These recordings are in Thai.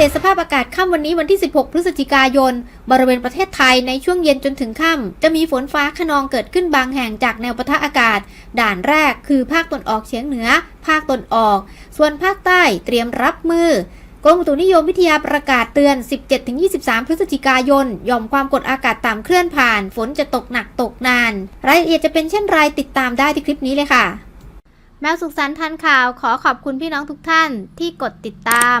เดตสภาพอากาศค่ำวันนี้วันที่ 16 พฤศจิกายน บริเวณประเทศไทยในช่วงเย็นจนถึงค่ำจะมีฝนฟ้าขนองเกิดขึ้นบางแห่งจากแนวปะทะอากาศ ด่านแรกคือภาคตนออกเฉียงเหนือ ภาคตนออก ส่วนภาคใต้เตรียมรับมือกรมอุตุนิยมวิทยาประกาศเตือน 17-23 พฤศจิกายนย่อมความกดอากาศต่ำเคลื่อนผ่าน ฝนจะตกหนักตกนาน รายละเอียดจะเป็นเช่นไรติดตามได้ที่คลิปนี้เลยค่ะ แมวสุขสันต์ทันข่าวขอขอบคุณพี่น้องทุกท่านที่กดติดตาม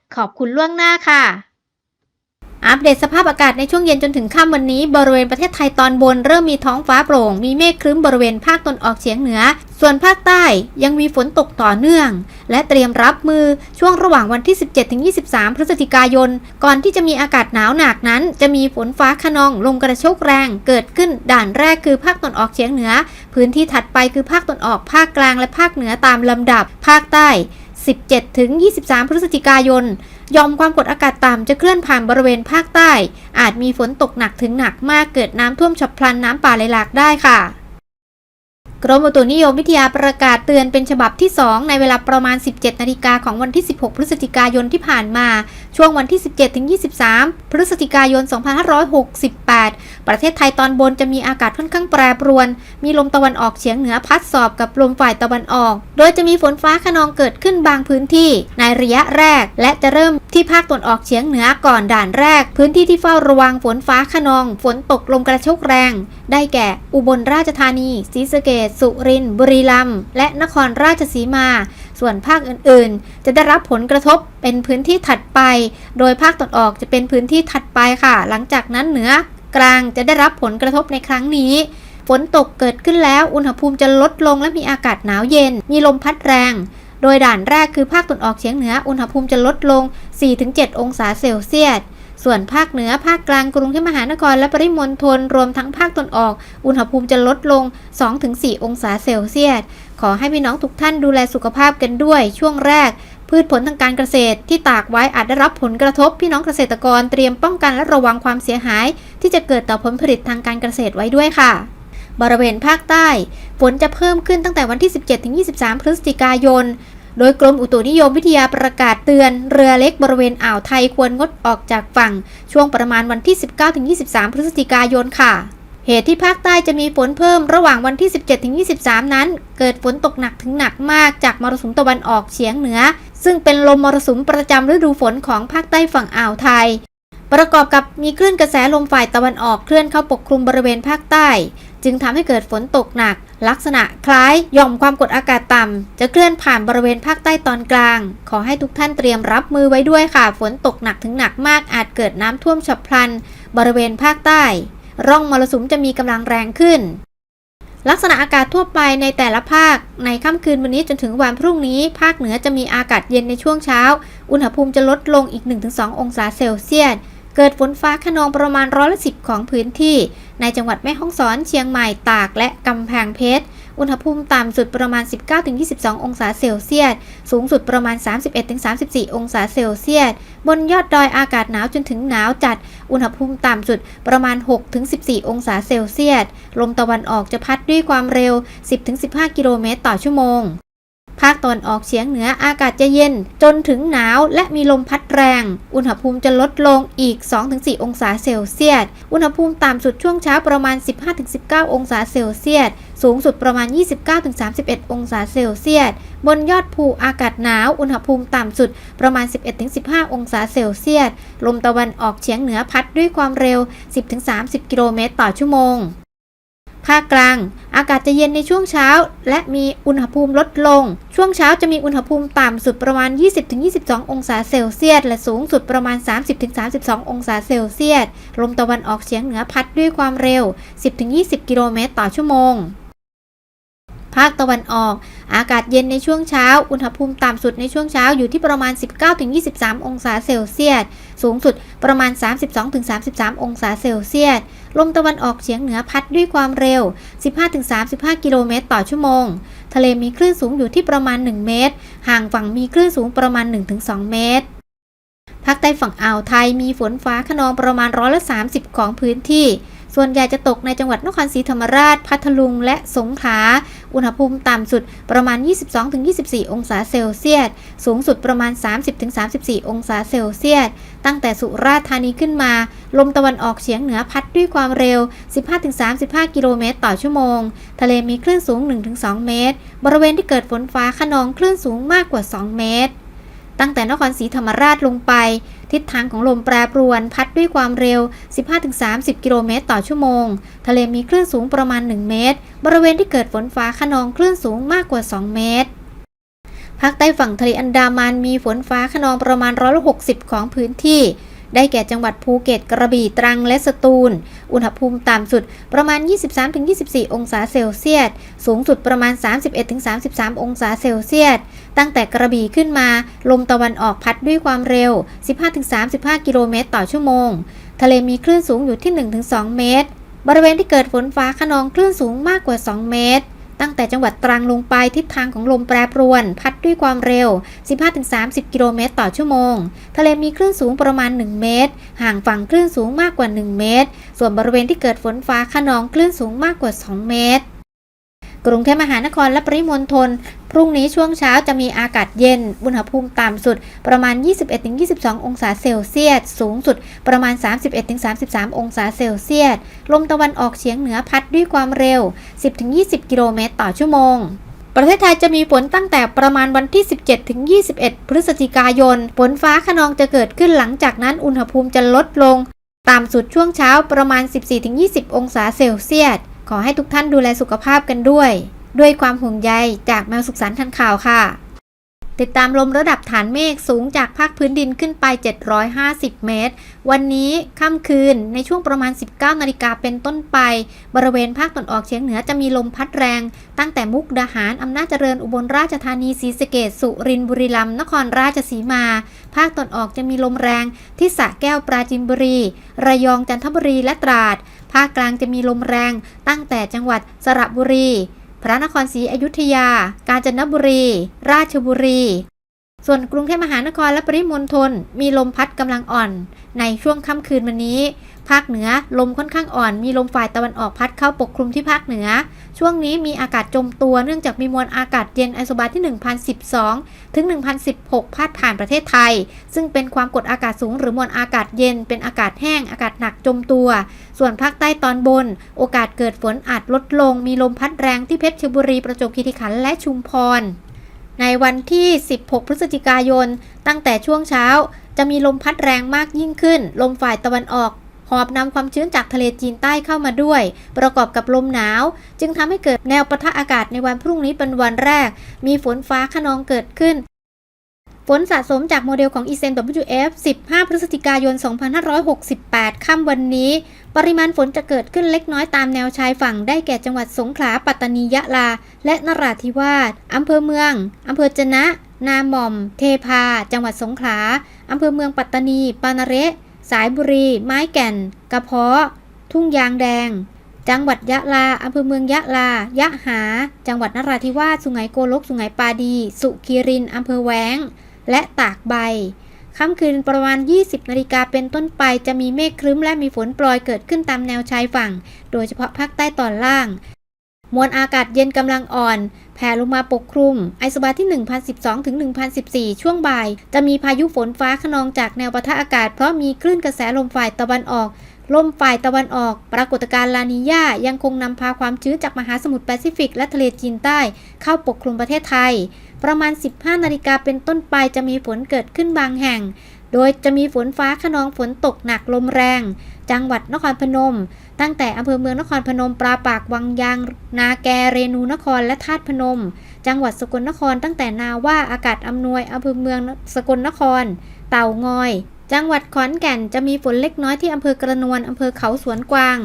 ขอบคุณล่วงหน้าค่ะ อัปเดตสภาพอากาศในช่วงเย็นจนถึงค่ำวันนี้ บริเวณประเทศไทยตอนบนเริ่มมีท้องฟ้าโปร่ง มีเมฆครึ้มบริเวณภาคตนออกเฉียงเหนือ ส่วนภาคใต้ยังมีฝนตกต่อเนื่อง และเตรียมรับมือช่วงระหว่างวันที่ 17-23 พฤศจิกายน ก่อนที่จะมีอากาศหนาวหนักนั้น จะมีฝนฟ้าขนองลมกระโชกแรง เกิดขึ้นด่านแรกคือภาคตนออกเฉียงเหนือ พื้นที่ถัดไปคือภาคตนออกภาคกลางและภาคเหนือตามลำดับ ภาคใต้ 17-23 พฤศจิกายนยอมความกดอากาศต่ำจะเคลื่อนผ่านบริเวณภาคใต้ อาจมีฝนตกหนักถึงหนักมากเกิดน้ำท่วมฉับพลันน้ำป่าไหลหลากได้ค่ะ กรมอุตุนิยมวิทยาประกาศเตือนเป็นฉบับที่ 2 ในเวลาประมาณ 17 นาฬิกาของวันที่ 16 พฤศจิกายนที่ผ่านมา ช่วงวันที่ 17-23 พฤศจิกายน 2568 ประเทศไทยตอนบนจะมีอากาศค่อนข้างแปรปรวน มีลมตะวันออกเฉียงเหนือพัดสอบกับลมฝ่ายตะวันออก โดยจะมีฝนฟ้าขนองเกิดขึ้นบางพื้นที่ในระยะแรก และจะเริ่มที่ภาคตะวันออกเฉียงเหนือก่อนด่านแรก พื้นที่ที่เฝ้าระวังฝนฟ้าขนอง ฝนตกลมกระโชกแรง ได้แก่ อุบลราชธานีศรีสะเกษสุรินทร์บุรีรัมย์และนครราชสีมา ส่วนภาคอื่นๆ จะได้รับผลกระทบเป็นพื้นที่ถัดไป โดยภาคตะวันออกจะเป็นพื้นที่ถัดไปค่ะ หลังจากนั้นเหนือกลางจะได้รับผลกระทบในครั้งนี้ ฝนตกเกิดขึ้นแล้ว อุณหภูมิจะลดลงและมีอากาศหนาวเย็น มีลมพัดแรง โดยด่านแรกคือภาคตะวันออกเฉียงเหนือ อุณหภูมิจะลดลง 4-7 องศาเซลเซียส ส่วนภาคเหนือภาคกลางกรุงเทพมหานครและปริมณฑลรวมทั้งภาคตะวันออก อุณหภูมิจะลดลง 2-4 องศาเซลเซียส ขอให้พี่น้องทุกท่านดูแลสุขภาพกันด้วยช่วงแรก พืชผลทางการเกษตรที่ตากไว้อาจได้รับผลกระทบ พี่น้องเกษตรกรเตรียมป้องกันและระวังความเสียหาย ที่จะเกิดต่อผลผลิตทางการเกษตรไว้ด้วยค่ะบริเวณภาคใต้ ฝนจะเพิ่มขึ้นตั้งแต่วันที่ 17-23 พฤศจิกายน โดยกรมอุตุนิยมวิทยาประกาศเตือน เรือเล็กบริเวณอ่าวไทยควรงดออกจากฝั่ง ช่วงประมาณวันที่ 19-23 พฤศจิกายนค่ะ เหตุที่ภาคใต้จะมีฝนเพิ่มระหว่างวันที่ 17-23 นั้น เกิดฝนตกหนักถึงหนักมากจากมรสุมตะวันออกเฉียงเหนือ ซึ่งเป็นลมมรสุมประจำฤดูฝนของภาคใต้ฝั่งอ่าวไทย ประกอบกับมีคลื่นกระแสลมฝ่ายตะวันออกเคลื่อนเข้าปกคลุมบริเวณภาคใต้ จึงทำให้เกิดฝนตกหนัก ลักษณะคล้ายหย่อมความกดอากาศต่ำจะเคลื่อนผ่านบริเวณภาคใต้ตอนกลาง ขอให้ทุกท่านเตรียมรับมือไว้ด้วยค่ะ ฝนตกหนักถึงหนักมากอาจเกิดน้ำท่วมฉับพลัน บริเวณภาคใต้ ร่องมรสุมจะมีกำลังแรงขึ้นลักษณะอากาศทั่วไปในแต่ละภาค ในค่ำคืนวันนี้จนถึงวันพรุ่งนี้ ภาคเหนือจะมีอากาศเย็นในช่วงเช้า อุณหภูมิจะลดลงอีก 1-2 องศาเซลเซียส เกิดฝนฟ้าขนองประมาณร้อยละสิบของพื้นที่ ในจังหวัดแม่ฮ่องสอน เชียงใหม่ ตาก และกำแพงเพชร อุณหภูมิต่ำสุดประมาณ 19-22 องศาเซลเซียส สูงสุดประมาณ 31-34 องศาเซลเซียส บนยอดดอยอากาศหนาวจนถึงหนาวจัด อุณหภูมิต่ำสุดประมาณ 6-14 องศาเซลเซียส ลมตะวันออกจะพัดด้วยความเร็ว 10-15 กิโลเมตรต่อชั่วโมง ภาคตะวันออกเฉียงเหนืออากาศจะเย็น จนถึงหนาวและมีลมพัดแรง อุณหภูมิจะลดลงอีก 2-4 องศาเซลเซียส อุณหภูมิต่ำสุดช่วงเช้าประมาณ 15-19 องศาเซลเซียส สูงสุดประมาณ 29-31 องศาเซลเซียส บนยอดภูอากาศหนาว อุณหภูมิต่ำสุดประมาณ 11-15 องศาเซลเซียส ลมตะวันออกเฉียงเหนือพัดด้วยความเร็ว 10-30 กิโลเมตรต่อชั่วโมง ภาคกลาง อากาศจะเย็นในช่วงเช้า และมีอุณหภูมิลดลง ช่วงเช้าจะมีอุณหภูมิต่ำสุดประมาณ 20-22 องศาเซลเซียส และสูงสุดประมาณ 30-32 องศาเซลเซียส ลมตะวันออกเฉียงเหนือพัดด้วยความเร็ว 10-20 กิโลเมตรต่อชั่วโมง ภาคตะวันออก อากาศเย็นในช่วงเช้า อุณหภูมิต่ำสุดในช่วงเช้าอยู่ที่ประมาณ 19-23 องศาเซลเซียส สูงสุดประมาณ 32-33 องศาเซลเซียส ลมตะวันออกเฉียงเหนือพัดด้วยความเร็ว 15-35 กิโลเมตรต่อชั่วโมง ทะเลมีคลื่นสูงอยู่ที่ประมาณ 1 เมตร ห่างฝั่งมีคลื่นสูงประมาณ 1-2 เมตรภาคใต้ฝั่งอ่าวไทยมีฝนฟ้าขนองประมาณร้อยละ 30 ของพื้นที่ ส่วนใหญ่จะตกในจังหวัดนครศรีธรรมราช พัทลุง และสงขลา อุณหภูมิต่ำสุดประมาณ 22-24 องศาเซลเซียส สูงสุดประมาณ 30-34 องศาเซลเซียส ตั้งแต่สุราษฎร์ธานีขึ้นมา ลมตะวันออกเฉียงเหนือพัดด้วยความเร็ว 15-35 กิโลเมตรต่อชั่วโมง ทะเลมีคลื่นสูง 1-2 เมตร บริเวณที่เกิดฝนฟ้าขนองคลื่นสูงมากกว่า 2 เมตร ตั้งแต่นครศรีธรรมราชลงไป ทิศทางของลมแปรปรวน พัดด้วยความเร็ว 15-30 กิโลเมตรต่อชั่วโมง ทะเลมีคลื่นสูงประมาณ 1 เมตร บริเวณที่เกิดฝนฟ้าขนองคลื่นสูงมากกว่า 2 เมตรภาคใต้ฝั่งทะเลอันดามันมีฝนฟ้าขนองประมาณร้อยละ60ของพื้นที่ ได้แก่จังหวัดภูเก็ตกระบี่ตรังและสตูล อุณหภูมิต่ำสุดประมาณ 23-24 องศาเซลเซียส สูงสุดประมาณ 31-33 องศาเซลเซียส ตั้งแต่กระบี่ขึ้นมา ลมตะวันออกพัดด้วยความเร็ว 15-35 กิโลเมตรต่อชั่วโมง ทะเลมีคลื่นสูงอยู่ที่ 1-2 เมตร บริเวณที่เกิดฝนฟ้าขนองคลื่นสูงมากกว่า 2 เมตร ตั้งแต่จังหวัดตรังลงไปทิศทางของลมแปรปรวน พัดด้วยความเร็ว 15-30 กิโลเมตรต่อชั่วโมง ทะเลมีคลื่นสูงประมาณ 1 เมตร ห่างฝั่งคลื่นสูงมากกว่า 1 เมตร ส่วนบริเวณที่เกิดฝนฟ้าขนองคลื่นสูงมากกว่า 2 เมตร กรุงเทพมหานครและปริมณฑลพรุ่งนี้ช่วงเช้าจะมีอากาศเย็น อุณหภูมิต่ำสุดประมาณ 21-22 องศาเซลเซียส สูงสุดประมาณ 31-33 องศาเซลเซียส ลมตะวันออกเฉียงเหนือพัดด้วยความเร็ว 10-20 กิโลเมตรต่อชั่วโมงประเทศไทยจะมีฝนตั้งแต่ประมาณวันที่ 17-21 พฤศจิกายน ฝนฟ้าขนองจะเกิดขึ้นหลังจากนั้นอุณหภูมิจะลดลง ต่ำสุดช่วงเช้าประมาณ 14-20 องศาเซลเซียส ขอให้ทุกท่านดูแลสุขภาพกันด้วย ด้วยความห่วงใยจากแมวสุขสันต์ทันข่าวค่ะ ติดตามลมระดับฐานเมฆสูงจากภาคพื้นดินขึ้นไป 750 เมตร วันนี้ค่ำคืนในช่วงประมาณ 19 นาฬิกาเป็นต้นไป บริเวณภาคตะวันออกเฉียงเหนือจะมีลมพัดแรง ตั้งแต่มุกดาหารอำนาจเจริญอุบลราชธานีศรีสะเกดสุรินทร์บุรีรัมย์นครราชสีมา ภาคตะวันออกจะมีลมแรงที่สระแก้วปราจีนบุรี ระยองจันทบุรีและตราด ภาคกลางจะมีลมแรงตั้งแต่จังหวัดสระบุรี พระนครศรีอยุธยา กาญจนบุรี ราชบุรี ส่วนกรุงเทพมหานครและปริมณฑลมีลมพัดกำลังอ่อน ในช่วงค่ำคืนวันนี้ ภาคเหนือ ลมค่อนข้างอ่อน มีลมฝ่ายตะวันออกพัดเข้าปกคลุมที่ภาคเหนือ ช่วงนี้มีอากาศจมตัวเนื่องจากมีมวลอากาศเย็นไอโซบาที่ 1012 ถึง 1016 พาดผ่านประเทศไทย ซึ่งเป็นความกดอากาศสูงหรือมวลอากาศเย็น เป็นอากาศแห้ง อากาศหนักจมตัว ส่วนภาคใต้ตอนบน โอกาสเกิดฝนอาจลดลง มีลมพัดแรงที่เพชรบุรี ประจวบคีรีขันธ์ และชุมพร ในวันที่ 16 พฤศจิกายน ตั้งแต่ช่วงเช้าจะมีลมพัดแรงมากยิ่งขึ้น ลมฝ่ายตะวันออก หอบนำความชื้นจากทะเลจีนใต้เข้ามาด้วย ประกอบกับลมหนาว จึงทำให้เกิดแนวปะทะอากาศในวันพรุ่งนี้เป็นวันแรก มีฝนฟ้าขนองเกิดขึ้นฝนสะสมจากโมเดลของ e s n WF 15 พฤศจิกายน 2568 ค่ำวันนี้ ปริมาณฝนจะเกิดขึ้นเล็กน้อยตามแนวชายฝั่งได้แก่จังหวัดสงขลา ปัตตานี ยะลา และนราธิวาส อำเภอเมือง อำเภอจนะ นาหม่อม เทพา จังหวัดสงขลา อำเภอเมืองปัตตานี ปานาเระ สายบุรี ไม้แก่น กระเพาะ ทุ่งยางแดง จังหวัดยะลาอำเภอเมืองยะลา ยะหา จังหวัดนราธิวาส สุไหงโกลก สุไหงปาดี สุขีรินอำเภอแวง และตากใบ ค่ำคืนประมาณ 20 นาฬิกาเป็นต้นไป จะมีเมฆครึ้มและมีฝนโปรยเกิดขึ้นตามแนวชายฝั่ง โดยเฉพาะภาคใต้ตอนล่าง มวลอากาศเย็นกำลังอ่อน แผ่ลงมาปกคลุม ไอโซบาที่ 1012 ถึง 1014 ช่วงบ่าย จะมีพายุฝนฟ้าขนองจากแนวปะทะอากาศ เพราะมีคลื่นกระแสลมฝ่ายตะวันออก ลมฝ่ายตะวันออก ปรากฏการณ์ลานีญายังคงนำพาความชื้นจากมหาสมุทรแปซิฟิก และทะเลจีนใต้ เข้าปกคลุมประเทศไทย ประมาณ 15 นาฬิกาเป็นต้นไปจะมีฝนเกิดขึ้นบางแห่ง โดยจะมีฝนฟ้าขนองฝนตกหนักลมแรง จังหวัดนครพนม ตั้งแต่อำเภอเมืองนครพนม ปราปากวังยาง นาแกเรนูนครและธาตุพนม จังหวัดสกลนคร ตั้งแต่นาว่าอากาศอำนวยอำเภอเมืองสกลนคร เต่างอย จังหวัดขอนแก่นจะมีฝนเล็กน้อยที่อำเภอกระนวนอำเภอเขาสวนกวาง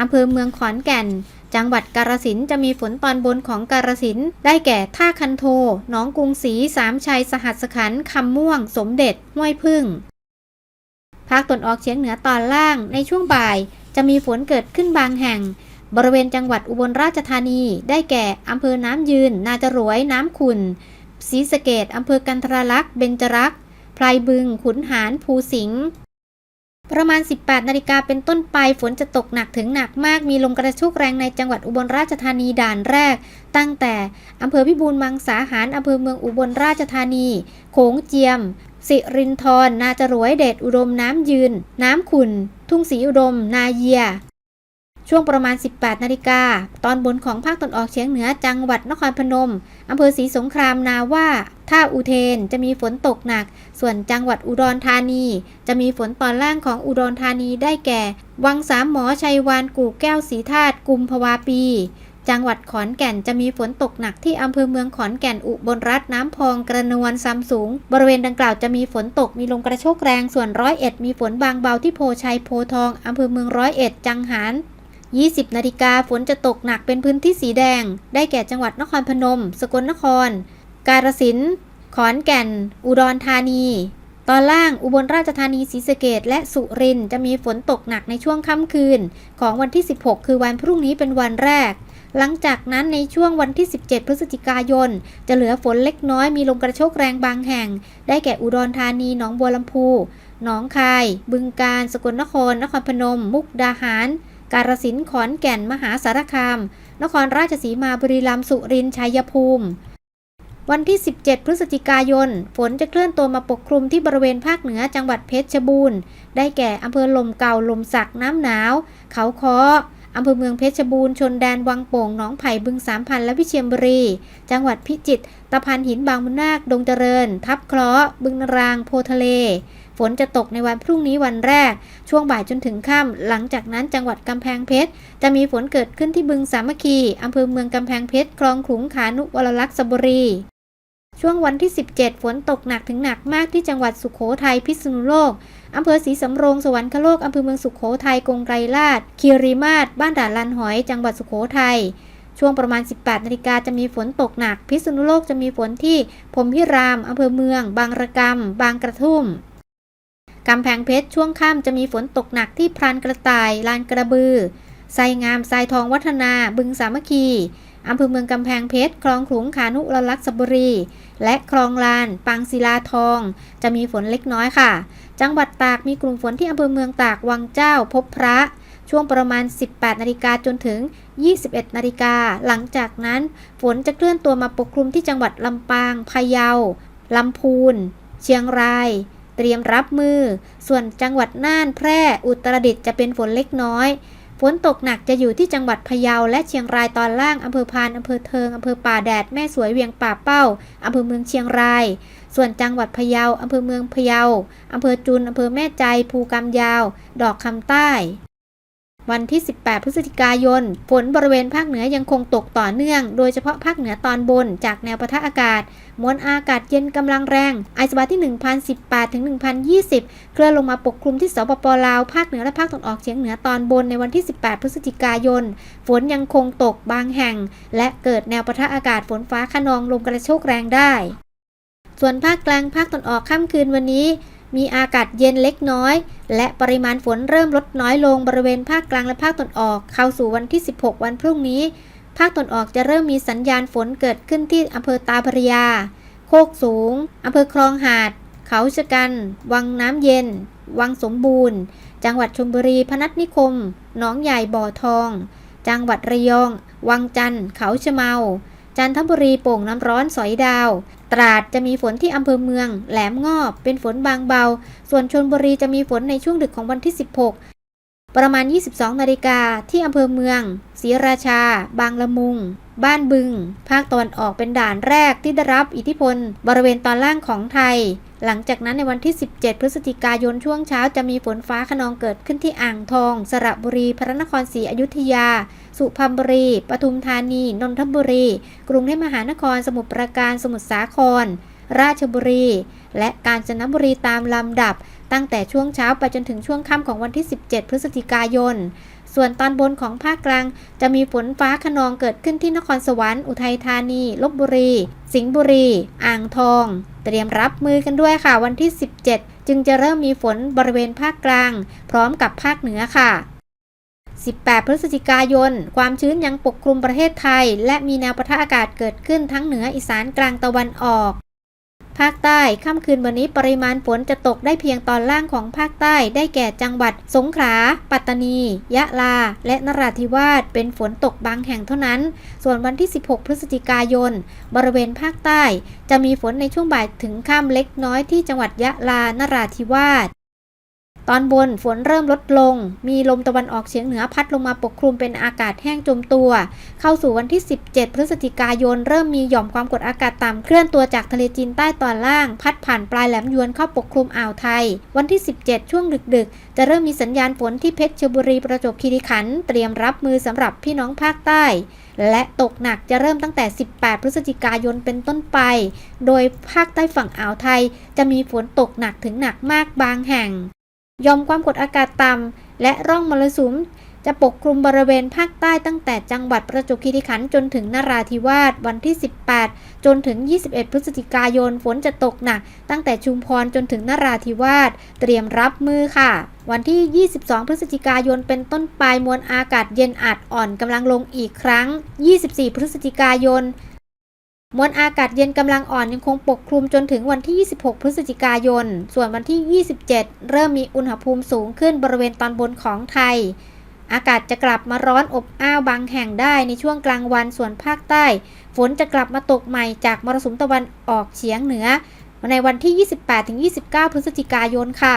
อำเภอเมืองขอนแก่น จังหวัดกาฬสินจะมีฝนตอนบนของกาฬสินได้แก่ท่าคันโทหนองกรุงศรีสามชัยสหัสขันธ์คำม่วง สมเด็จห้วยพึ่ง ภาคตนออกเฉียงเหนือตอนล่างในช่วงบ่าย จะมีฝนเกิดขึ้นบางแห่ง บริเวณจังหวัดอุบลราชธานี ได้แก่อำเภอน้ำยืน นาจรวย น้ำขุนศรีสะเกดอำเภอกันทรลักษ์เบญจรักษ์พลายบึง ขุนหาร ภูสิงห์ประมาณ 18 นาฬิกาเป็นต้นไป ฝนจะตกหนักถึงหนักมาก มีลมกระโชกแรงในจังหวัดอุบลราชธานีด่านแรก ตั้งแต่อำเภอพิบูลมังสาหารอำเภอเมืองอุบลราชธานี โขงเจียม สิรินทรนาจรวยเดชอุดมน้ำยืน น้ำขุนทุ่งศรีอุดม นาเยีย ช่วงประมาณ 18นาฬิกา ตอนบนของภาคตะวันออกเฉียงเหนือจังหวัดนครพนมอำเภอศรีสงครามนาว่าท่าอุเทนจะมีฝนตกหนัก ส่วนจังหวัดอุดรธานี จะมีฝนตอนล่างของอุดรธานีได้แก่ วังสามหมอชัยวานกู่แก้วสีธาตุกุมภวาปี จังหวัดขอนแก่นจะมีฝนตกหนักที่อำเภอเมืองขอนแก่นอุบลรัฐน้ำพองกระนวลซัมสูง บริเวณดังกล่าวจะมีฝนตกมีลมกระโชกแรงส่วนร้อยเอ็ดมีฝนบางเบาที่โพชัยโพทองอำเภอเมืองร้อยเอ็ดจังหาร20 นาฬิกาฝนจะตกหนักเป็นพื้นที่สีแดง ได้แก่จังหวัดนครพนม สกลนคร กาฬสินธุ์ขอนแก่น อุดรธานี ตอนล่างอุบลราชธานีศรีสะเกดและสุรินทร์จะมีฝนตกหนักในช่วงค่ำคืน ของวันที่ 16 คือวันพรุ่งนี้เป็นวันแรก หลังจากนั้นในช่วงวันที่ 17 พฤศจิกายน จะเหลือฝนเล็กน้อยมีลมกระโชกแรงบางแห่ง ได้แก่อุดรธานี หนองบัวลำพู หนองคาย บึงกาฬ สกลนคร นครพนม มุกดาหาร กาฬสินธุ์ ขอนแก่น มหาสารคาม นครราชสีมา บุรีรัมย์ สุรินทร์ ชัยภูมิวันที่ 17 พฤศจิกายน ฝนจะเคลื่อนตัวมาปกคลุมที่บริเวณภาคเหนือจังหวัดเพชรบูรณ์ ได้แก่อำเภอลมเก่าลมสักน้ำหนาว เขาคอ อำเภอเมืองเพชรบูรณ์ชนแดนวังโป่งหนองไผ่บึงสามพันและวิเชียรบุรี จังหวัดพิจิตรตะพานหินบางมุนนาค ดงเจริญ ทับเคราะห์บึงนราง โพทะเล ฝนจะตกในวันพรุ่งนี้วันแรก ช่วงบ่ายจนถึงค่ำหลังจากนั้นจังหวัดกำแพงเพชร จะมีฝนเกิดขึ้นที่บึงสามัคคีอำเภอเมืองกำแพงเพชร คลองขลุงขานุวรลักษบุรี ช่วงวันที่ 17 ฝนตกหนักถึงหนักมากที่จังหวัดสุขโขทัยพิษณุโลกอำเภอศรีสำโรงสวรรคโลกอำเภอเมืองสุขโขทัยกงไกรลาดคีรีมาศบ้านด่านลันหอย จังหวัดสุขโขทัยช่วงประมาณ 18นาฬิกาจะมีฝนตกหนัก พิษณุโลกจะมีฝนที่พรมพิรามอำเภอเมือง บางระกำบางกระทุ่มกำแพงเพชรช่วงค่ำจะมีฝนตกหนักที่พรานกระต่าย ลานกระบือไซงามไซทองวัฒนา บึงสามัคคีอำเภอเมืองกำแพงเพชรคลองขลุงขานุรลักษบุรี และคลองลานปางศิลาทอง จะมีฝนเล็กน้อยค่ะ จังหวัดตากมีกลุ่มฝนที่อำเภอเมืองตากวังเจ้าพบพระช่วงประมาณ 18 นาฬิกาจนถึง 21 นาฬิกา หลังจากนั้น ฝนจะเคลื่อนตัวมาปกคลุมที่จังหวัดลำปาง พะเยา ลำพูน เชียงราย เตรียมรับมือ ส่วนจังหวัดน่าน แพร่ อุตรดิตถ์จะเป็นฝนเล็กน้อย ฝนตกหนักจะอยู่ที่จังหวัดพะเยาและเชียงรายตอนล่างอำเภอพานอำเภอเทิงอำเภอป่าแดดแม่สวยเวียงป่าเป้าอำเภอเมืองเชียงราย ส่วนจังหวัดพะเยาอำเภอเมืองพะเยาอำเภอจุนอำเภอแม่ใจภูกำยาว ดอกคำใต้ วันที่ 18 พฤศจิกายน ฝนบริเวณภาคเหนือยังคงตกต่อเนื่อง โดยเฉพาะภาคเหนือตอนบน จากแนวปะทะอากาศ มวลอากาศเย็นกำลังแรง ไอซ์บาที่ 1018 ถึง 1020 เคลื่อนลงมาปกคลุมที่สปปลาว ภาคเหนือและภาคตะวันออกเฉียงเหนือตอนบนในวันที่ 18 พฤศจิกายน ฝนยังคงตกบางแห่ง และเกิดแนวปะทะอากาศฝนฟ้าขนองลมกระโชกแรงได้ ส่วนภาคกลางภาคตะวันออกค่ำคืนวันนี้ มีอากาศเย็นเล็กน้อย และปริมาณฝนเริ่มลดน้อยลงบริเวณภาคกลางและภาคตะวันออก เข้าสู่วันที่ 16 วันพรุ่งนี้ ภาคตะวันออกจะเริ่มมีสัญญาณฝนเกิดขึ้นที่อำเภอตาพระยา โคกสูงอำเภอคลองหาด เขาชะกัน วังน้ำเย็น วังสมบูรณ์ จังหวัดชลบุรี พนัสนิคม หนองใหญ่บ่อทอง จังหวัดระยอง วังจันทร์ เขาชะเมา จันทบุรีโป่งน้ำร้อนสอยดาว ตราดจะมีฝนที่อำเภอเมือง แหลมงอบ เป็นฝนบางเบา ส่วนชนบุรีจะมีฝนในช่วงดึกของวันที่ 16 ประมาณ 22 นาฬิกาที่อำเภอเมืองศรีราชา บางละมุง บ้านบึง ภาคตะวันออกเป็นด่านแรกที่ได้รับอิทธิพล บริเวณตอนล่างของไทย หลังจากนั้นในวันที่ 17 พฤศจิกายนช่วงเช้าจะมีฝนฟ้าขนองเกิดขึ้นที่อ่างทอง สระบุรี พระนครศรีอยุธยา สุพรรณบุรี ปทุมธานี นนทบุรี กรุงเทพมหานคร สมุทรปราการ สมุทรสาคร ราชบุรี และกาญจนบุรีตามลำดับ ตั้งแต่ช่วงเช้าไปจนถึงช่วงค่ำของวันที่ 17 พฤศจิกายนสส่วนตอนบนของภาคกลาง จะมีฝนฟ้าขนองเกิดขึ้นที่นครสวรรค์ อุทัยธานี ลบบุรี สิงห์บุรี อ่างทอง เตรียมรับมือกันด้วยค่ะวันที่ 17 จึงจะเริ่มมีฝนบริเวณภาคกลาง พร้อมกับภาคเหนือค่ะ 18 พฤศจิกายน ความชื้นยังปกคลุมประเทศไทย และมีแนวปะทะอากาศเกิดขึ้นทั้งเหนืออีสานกลางตะวันออก ภาคใต้ ค่ำคืนวันนี้ปริมาณฝนจะตกได้เพียงตอนล่างของภาคใต้ ได้แก่จังหวัด สงขลา ปัตตานี ยะลา และนราธิวาส เป็นฝนตกบางแห่งเท่านั้น ส่วนวันที่ 16 พฤศจิกายน บริเวณภาคใต้ จะมีฝนในช่วงบ่ายถึงค่ำเล็กน้อยที่จังหวัดยะลา นราธิวาส ตอนบนฝนเริ่มลดลง มีลมตะวันออกเฉียงเหนือพัดลงมาปกคลุมเป็นอากาศแห้งจมตัว เข้าสู่วันที่ 17 พฤศจิกายน เริ่มมีหย่อมความกดอากาศต่ำเคลื่อนตัวจากทะเลจีนใต้ตอนล่าง พัดผ่านปลายแหลมยวนเข้าปกคลุมอ่าวไทย วันที่ 17 ช่วงดึกๆ จะเริ่มมีสัญญาณฝนที่เพชรบุรีประจวบคีรีขันธ์เตรียมรับมือสำหรับพี่น้องภาคใต้ และตกหนักจะเริ่มตั้งแต่ 18 พฤศจิกายนเป็นต้นไป โดยภาคใต้ฝั่งอ่าวไทย จะมีฝนตกหนักถึงหนักมากบางแห่ง ยอมความกดอากาศต่ำและร่องมรสุม จะปกคลุมบริเวณภาคใต้ตั้งแต่จังหวัดประจวบคีรีขันธ์จนถึงนราธิวาสวันที่ 18 จนถึง 21 พฤศจิกายนฝนจะตกหนัก ตั้งแต่ชุมพรจนถึงนราธิวาสเตรียมรับมือค่ะ วันที่ 22 พฤศจิกายนเป็นต้นไปมวลอากาศเย็นอาจอ่อนกำลังลงอีกครั้ง 24 พฤศจิกายน มวลอากาศเย็นกำลังอ่อนยังคงปกคลุมจนถึงวันที่ 26 พฤศจิกายน ส่วนวันที่ 27 เริ่มมีอุณหภูมิสูงขึ้นบริเวณตอนบนของไทย อากาศจะกลับมาร้อนอบอ้าวบางแห่งได้ในช่วงกลางวันส่วนภาคใต้ ฝนจะกลับมาตกใหม่จากมรสุมตะวันออกเฉียงเหนือ ในวันที่ 28-29 พฤศจิกายนค่ะ